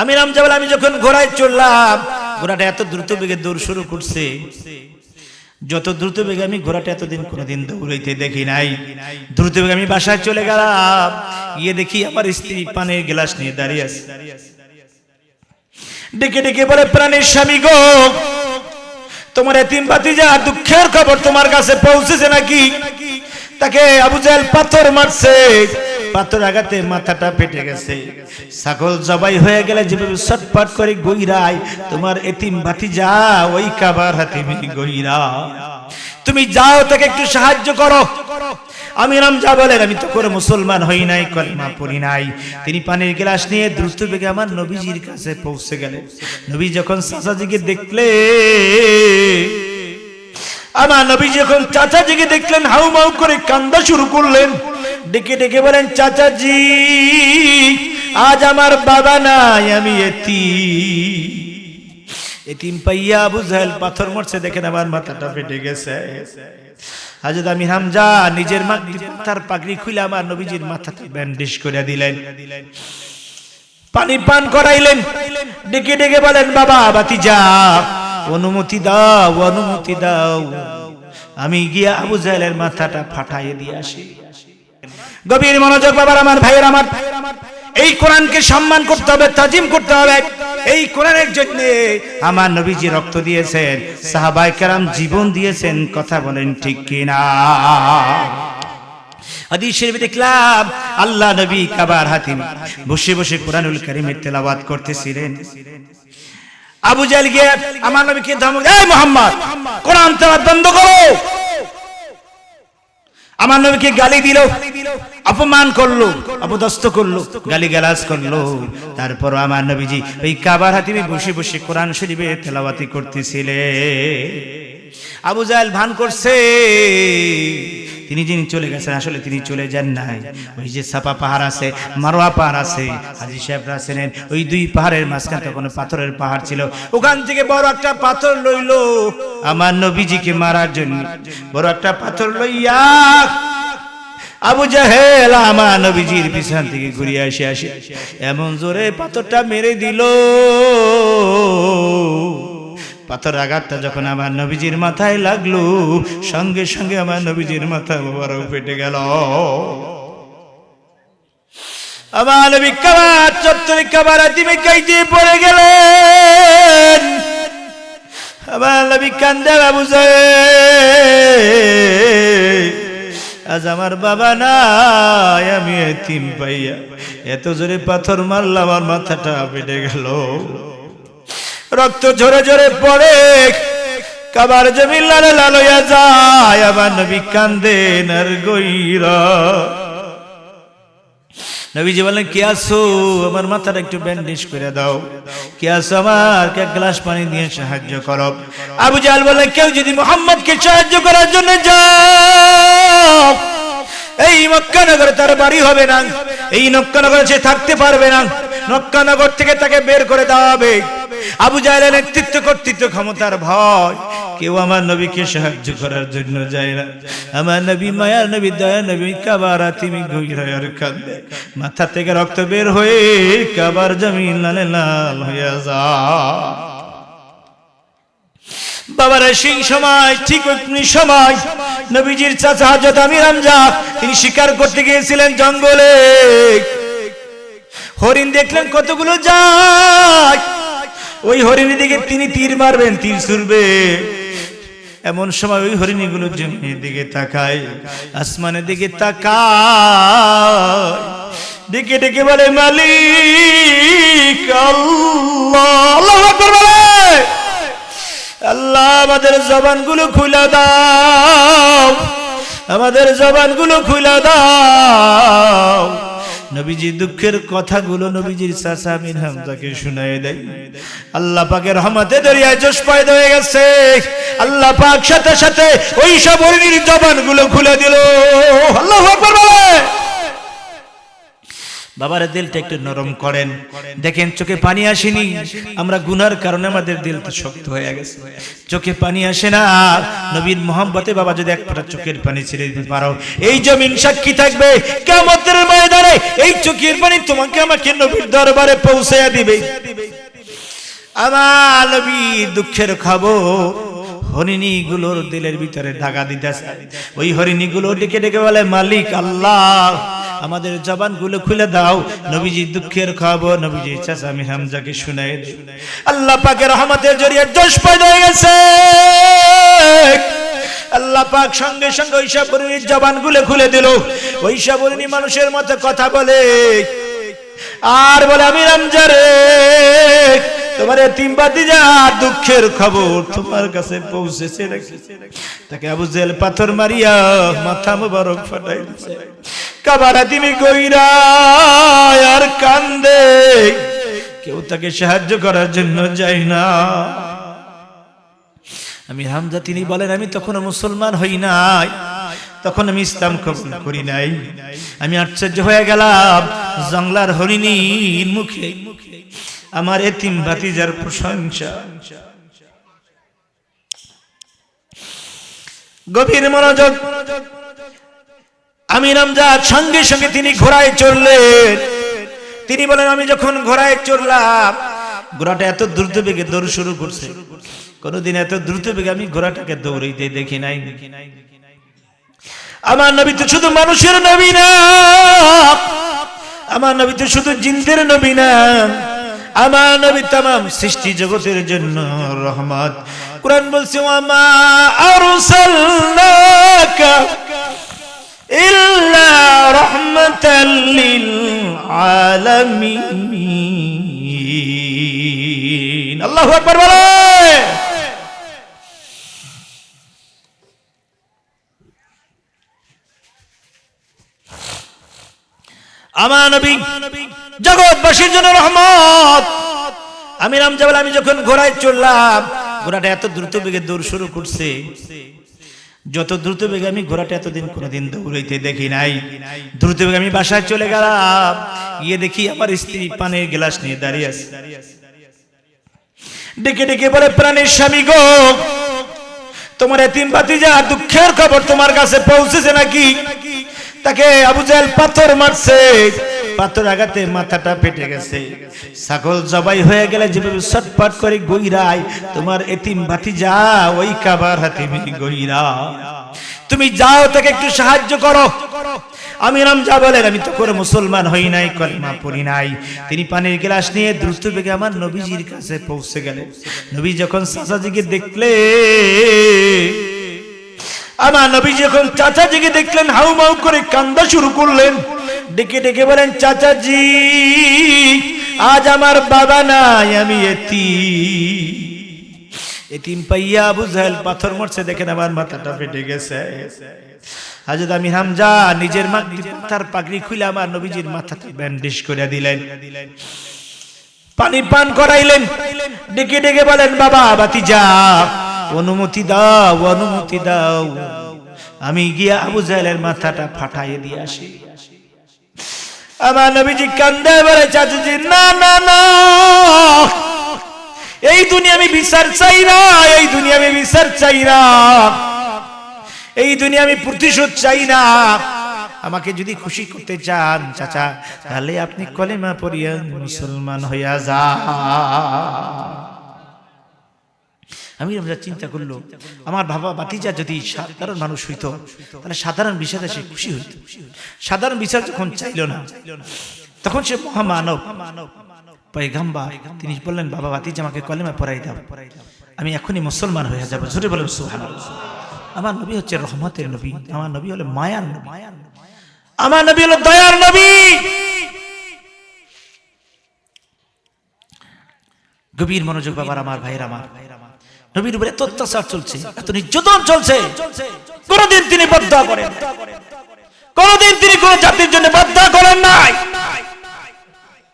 আমি রামজাবাল, আমি যখন ঘোড়ায় চললাম ঘোড়াটা এত দ্রুত বেগে দৌড় শুরু করছে। যত দ্রুত বেগে আমি ঘোড়াটা এতদিন কোনোদিন দৌড়াইতে দেখি নাই। দ্রুত বেগে আমি বাসায় চলে গেলাম। গিয়ে দেখি আমার স্ত্রী পানের গ্লাস নিয়ে দাঁড়িয়ে আছে। ডেকে ডেকে বলে, প্রাণের স্বামী গো, তোমার এতিম ভাতিজা দুঃখের খবর তোমার কাছে পৌঁছেছে নাকি? তাকে আবু জাহেল পাথর মারছে। পাথর আঘাতে মাথাটা ফেটে গেছে। ছাগল জবাই হয়ে গেলে যেভাবে ছটপট করে গইরায়, তোমার এতিম ভাতিজা ওই কাবার হাতিমি গইরা। তুমি যাও, তাকে একটু সাহায্য করো। আমি রামজা বলেন, আমি তো করে মুসলমান হই নাই, কলমা পড়ি নাই। তিনি পানির গ্লাস নিয়ে দ্রুত বেগে আমার নবীজির কাছে পৌঁছে গেলেন। নবী যখন চাচাজিকে দেখলে, আমার নবী যখন চাচাজিকে দেখলেন হাউ মাউ করে কান্দা শুরু করলেন। ডেকে ডেকে বলেন, চাচাজি, আজ আমার বাবা নাই, আমি এতি এতিম পাইয়া জাহেল পাথর মরছে, দেখেন আমার মাথাটা ফেটে গেছে। হাজরত আমি হামজা নিজের মাথার পাগড়ি খুলে আমার নবীজির মাথাতে ব্যান্ডেজ করে দিলেন। পানি পান করাইলেন। ডেকে ডেকে বলেন, বাবা বাতিজা অনুমতি দাও অনুমতি দাও। আমি গিয়া আবু জাহেলের মাথাটা ফাটাইয়ে দিয়ে আসি। গভীর মনোযোগ বাবার আমার, ভাইয়ের আমার। এই কোরআনকে সম্মান করতে হবে, তাজিম করতে হবে। এই কোরআনের জন্য আমার নবীজি রক্ত দিয়েছেন সাহাবাই কেরাম জীবন দিয়েছেন, কথা বলেন ঠিক কিনা? হাদিস দেখলাম, আল্লাহ নবী কাবার হাতিম বসে বসে কোরআনুল কারীমের তেলাওয়াত করতেছিলেন। আবু জাহেল গিয়ে, আমার নবীকে ধমক, এই মোহাম্মদ, কোরআন তেলাওয়াত বন্ধ করো। আমার নবীকে গালি দিল, অপমান করল অপদস্ত করল গালি গালাজ করল। তারপর আমার নবীজি ওই কাবার হাতিমে বসে বসে কোরআন শরীফে তেলাওয়াতি করতেছিলে আবু জাহেল ভান করছে। তিনি যিনি চলে গেছেন, আসলে তিনি চলে যান নাই। ওই যে সাপা পাহাড় আছে, মারোয়া পাহাড় আছে, হাজি সাহেবরা ছিলেন ওই দুই পাহাড়ের মাঝখানে তখন পাথরের পাহাড় ছিল। ওখান থেকে বড় একটা পাথর লইলো আমার নবীজিকে মারার জন্য। বড় একটা পাথর লইয়া আবু জাহেল আমার নবীজির পিছন থেকে ঘুরিয়ে আসে আসে। এমন জোরে পাথরটা মেরে দিল। পাথর আঘাতটা যখন আমার নবীজির মাথায় লাগল, সঙ্গে সঙ্গে আমার নবীজির মাথা মোবারক ফেটে গেল। পড়ে আজ আমার বাবা নাই, আমি এতিম পাইয়া এত জোরে পাথর মারলাম, আমার মাথাটা ফেটে গেল। রক্ত ঝরে ঝরে পড়ে। কাবার জমি লালে লালইয়া যায়, আবার নবী কান্দেন আর গইরা। নবীজি বললেন, কে আসো আমার মাথাটা একটু ব্যান্ডেজ করে দাও। কে আসো আমার? এক গ্লাস পানি দিয়ে সাহায্য করো। আবু জাহাল বলে কেউ যদি মোহাম্মদকে সাহায্য করার জন্য যাও, এই মক্কানগরে তার বাড়ি হবে না। এই নক্কানগরে সে থাকতে পারবে না। নক্কানগর থেকে তাকে বের করে দেওয়া হবে। আবু জাহেলের নেতৃত্ব কর্তৃত্ব ক্ষমতার ভয়। কেউ আমার নবীকে সাহায্য করার জন্য যায় না। আমার নবী মায়ার নবী দয়া, নবী কাবার তুমি ঘুরার কান্দে মাথা থেকে রক্ত বের হয়ে কাবার জমিন লালে লাল হয়ে যা বাবার সেই সময়, ঠিক ওই সময় নবীজির চাচা হজরত আমির হামজা, তিনি শিকার করতে গিয়েছিলেন জঙ্গলে। হরিণ দেখলেন কতগুলো যায়। ওই হরিণের দিকে তিনি তীর মারবেন, তীর ছুড়বে। এমন সময় ওই হরিণীগুলো জমির দিকে তাকায়, আসমানের দিকে তাকায়। ডেকে ডেকে বলে, মালিক আল্লাহ, আমাদের জবানগুলো খুলে দাও। আমাদের জবানগুলো খুলে দাও। নবীজি দুঃখের কথাগুলো নবীজির চাচা আমির হামজাকে শুনাই দেয়। আল্লাহ পাকের রহমতে দরিয়ায় জোশ পয়দা হয়ে গেছে। আল্লাহ পাক সাথে সাথে ওই সব হরিণীর জবানগুলো খুলে দিল। আল্লাহ আকবার বলে। বাবার, দিলটা একটু নরম করেন। দেখেন, চোখে পানি আসেনি। আমরা গুনার কারণে আমাদের দিল তো শক্ত হয়ে গেছে। চোখে পানি আসে না। নবীর মোহাম্মতে বাবা যদি এক ফোঁটা চোখের পানি ছেড়ে দিতে পারো। এই জমিন সাক্ষী থাকবে। কেমতের ময়দানে এই চোখের পানি তোমাকে আমাকে নবীর দরবারে পৌঁছাইয়া দিবে। দুঃখের খবর হরিণী গুলোর দিলের ভিতরে ঢাকা দিতেছে। ওই হরিণী গুলো ডেকে ডেকে বলে, মালিক আল্লাহ, আমাদের জবানগুলো খুলে দাও। নবীজি দুঃখের খবর, নবীজি চাচা আমি হামজাকে শুনাই আল্লাহ পাকের রহমতের জড়িয়ে জোশ পয়দা হয়ে গেছে। আল্লাহ পাক সঙ্গে সঙ্গে ওইসব বর্ণীর জবান গুলে খুলে দিল। ওইসব বর্ণী মানুষের মতো কথা বলে। আর বলে আমি রামজারে তোমার তিন যা দুঃখের খবর তোমার কাছে পৌঁছেছে নাকি? তাকে আবু জেল পাথর মারিয়া মাথা মুবারক ফাটাই দিছে। কাবারা তুমি কইরা আর কান্দে। কেউ তাকে সাহায্য করার জন্য যায় না। আমি হামজা তিনি বলেন আমি তখনও মুসলমান হই নাই। তখন আমি ইসলাম কবুল করি নাই। আমি আশ্চর্য হয়ে গেলাম, জংলার হরিণীর মুখে। আমার এতিম ভাতিজার প্রশংসা। গভীর মনোযোগ। আমি রামজার সঙ্গে সঙ্গে তিনি ঘোড়ায় চড়লেন। তিনি বলেন, আমি যখন ঘোড়ায় চড়লাম, ঘোড়াটা এত দ্রুত বেগে দৌড় শুরু করছে। কোনদিন এত দ্রুত বেগে আমি ঘোড়াটাকে দৌড়াইতে দেখি নাই। দেখি নাই আমার নবী তো শুধু মানুষের নবী না। আমার নবী তো শুধু জিন্দের নবী না। আমার নবী তাম সৃষ্টি জগতের জন্য রহমত। কোরআন বলছে আরসালনাকা আল্লাহু আকবার বলে। আমার নবী, জগৎবাসীর জন্য রহমত। আমি রামজাবাল, আমি যখন ঘোড়ায় চললাম ঘোড়াটা এত দ্রুত বেগে দৌড় শুরু করছে। যত দ্রুত বেগে আমি ঘোড়াটা এতদিন কোনোদিন দৌড়াইতে দেখি নাই। দ্রুত বেগে আমি বাসায় চলে গেলাম। গিয়ে দেখি আমার স্ত্রী পানের গ্লাস নিয়ে দাঁড়িয়ে আছে। ডেকে ডেকে বলে, প্রাণের স্বামী গো, তোমার এতিম বাতিজা দুঃখের খবর তোমার কাছে পৌঁছেছে নাকি? তাকে আবু জাহেল পাথর মারছে। পাথর আঘাতে মাথাটা ফেটে গেছে। ছাগল জবাই হয়ে গেলে যেভাবে ছটপট করে গইরাই তোমার এতিম ভাতিজা, ওই কাবার হাতে গইরা। তুমি যাও, তাকে একটু সাহায্য করো। আমি রামজা বলেন, আমি তো করে মুসলমান হই নাই, কলমা পড়ি নাই। তিনি পানির গ্লাস নিয়ে দ্রুত বেগে আমার নবীজির কাছে পৌঁছে গেলেন। নবী যখন চাচাজিকে দেখলে আমার নবী যখন চাচাজিকে দেখলেন, হাউ মাউ করে কান্দা শুরু করলেন, ডেকে ডেকে বলেন, চাচাজি, আজ আমার বাবা নাই, আমি এতি এতিম পাইয়া আবু জাহেল পাথর মরছে, দেখেন আমার মাথাটা ফেটে গেছে। হাজরত আমি হামজা নিজের মাথার পাগড়ি খুলে আমার নবীজির মাথাটা ব্যান্ডেজ করে দিলেন। পানি পান করাইলেন। ডেকে ডেকে বলেন, বাবা, বাতি যা। অনুমতি দাও অনুমতি দাও। আমি গিয়া আবু জাহেলের মাথাটা ফাটাইয়ে দিয়ে আসি। আমার নবীজি কান্দে বলে, চাচুজি, না না না। এই দুনিয়া আমি বিচার চাই না, এই দুনিয়া আমি বিচার চাই না। এই দুনিয়া আমি প্রতিশোধ চাই না। আমাকে যদি খুশি করতে চান, চাচা, তাহলে আপনি কলেমা পড়িয়া মুসলমান হইয়া যা আমি আমরা চিন্তা করল, আমার বাবা বাতিজা যদি সাধারণ মানুষ হইত, তাহলে সাধারণ বিষয়টা সে খুশি হইতো। সাধারণ বিষয় যখন চাইল না, তখন সে মহামানব পয়গাম্বা তিনি বললেন, বাবা বাতিজা, আমাকে কলেমা পড়াই দাও। আমি এখনই মুসলমান হয়ে যাব। জোরে বলেন সুহান আমার নবী হচ্ছে রহমতের নবী, আমার নবী হলো মায়ার নবী। আমার নবী হলো দয়ার নবী। গভীর মনোযোগ বাবার, আমার ভাইয়ের, আমার। নবীর উপরে এত অত্যাচার চলছে, এত নির্যাতন চলছে। কোনদিন তিনি বদ্ধ করেন কোনদিন তিনি কোন জাতির জন্য বদ্ধ করেন নাই।